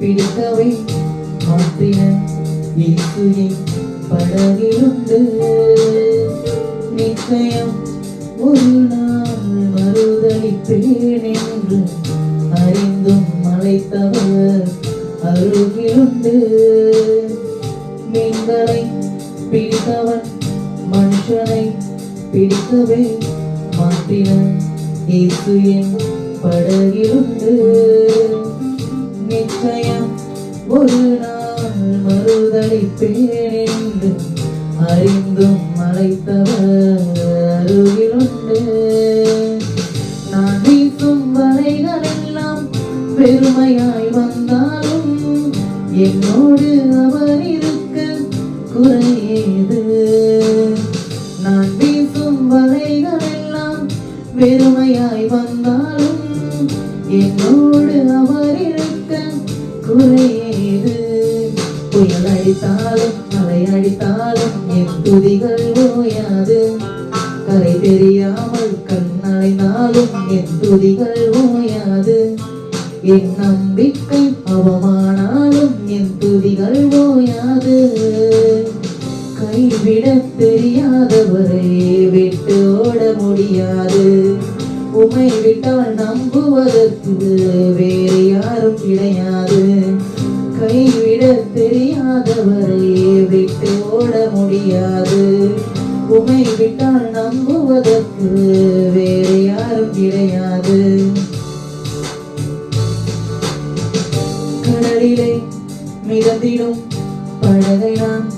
பிடித்தவன் பிடிக்கவே மாற்றின இயேசுவின் படகிலுண்டு. நிச்சயம் ஒரு நாள் மறுதளிப்பேன் என்று அறிந்தும் மலைத்தவர் அருகிலுண்டு. மீன்களை பிடித்தவன் மனுஷனை பிடிக்கவே மாற்றின இயேசு படகிலுண்டு. நிச்சயம் ஒரு நாள் மறுதளிப்பேன் என்று அறிந்தும் மலைத்தவர் அருகிலுண்டு. நான் வீசும் வலைகள் பெருமையாய் வந்தாலும் என்னோடு அவர் இருக்க குறையேது. நான் குறையேது புயல் அடித்தாலும் அலை அடித்தாலும் என் துதிகள் ஓயாது. கரை தெரியாமல் கண்ணடைந்தாலும் என் துதிகள் ஓயாது. என் நம்பிக்கை அவமானாலும் என் துதிகள் ஓயாது. கைவிட தெரியாதவரை விட்டு ஓட முடியாது. உமை விட்டால் நம்புவதற்கு வேறு யாரும் கிடையாது. கைவிட தெரியாதவரை விட்டு ஓட முடியாது. உமை விட்டால் நம்புவதற்கு வேறு யாரும் கிடையாது. கடலிலே மிதந்திடும் படகை நான்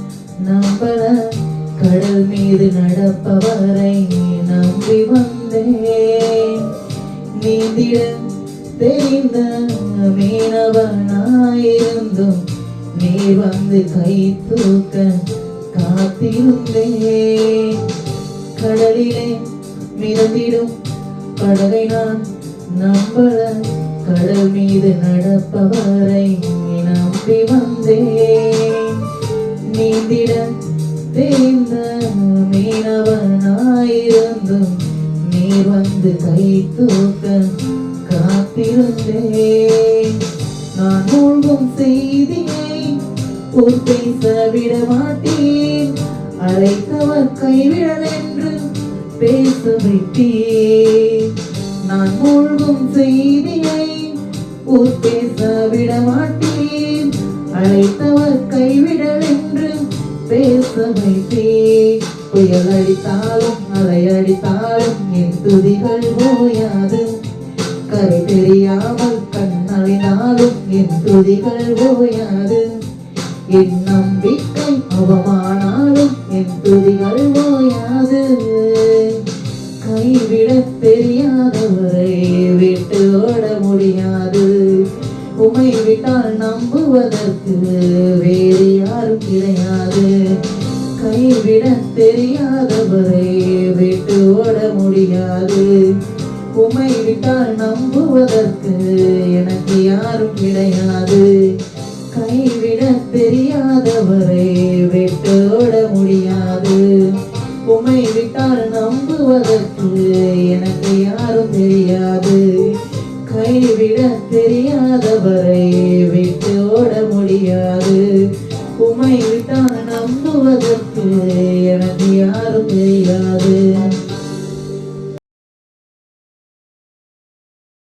நம்பல. கடல் மீது நடப்பவரை நம்பி வந்தேன். நீந்திட தெரிந்த மீனவனாயிருந்தும் நீ வந்து கை தூக்க காத்திருந்தே. கடலிலே மிதந்திடும் படகை நான் நம்பல. கடல் மீது நடப்பவரை நம்பி வந்தேன் நீந்திட தெரிந்த மீனவனாயிருந்தும் நீ வந்து கை தூக்க காத்திருந்தேன் நான் மூழ்கும் செய்தியை ஒரு பேச விட மாட்டேன். அழைத்தவர் கைவிடல் என்று பேச விட்டேன். நான் மூழ்கும் செய்தியை ஒரு பேச விட மாட்டேன். அழைத்தவர் கைவிடல் என்று பேச வைத்தேன் புயல் அடித்தாலும் அலை அடித்தாலும் என் துதிகள் ஓயாது. கரை தெரியாமல் என் துதிகள் ஓயாது. என் நம்பிக்கை அவமானாலும் என் துதிகள் ஓயாது. கைவிட தெரியாதவரை விட்டு ஓட முடியாது. உமை விட்டால் நம்புவதற்கு வேறு யாரும் கிடையாது. கைவிட தெரியாதவரை விட்டு ஓட முடியாது. உமை விட்டால் நம்புவதற்கு எனக்கு யாரும் கிடையாது. கைவிட தெரியாதவரை வெட்டோட முடியாது. உமை விட்டால் நம்புவதற்கு எனக்கு யாரும் தெரியாது. கைவிட தெரியாதவரை விட்டு முடியாது. உமை விட்டால் நம்புவதற்கு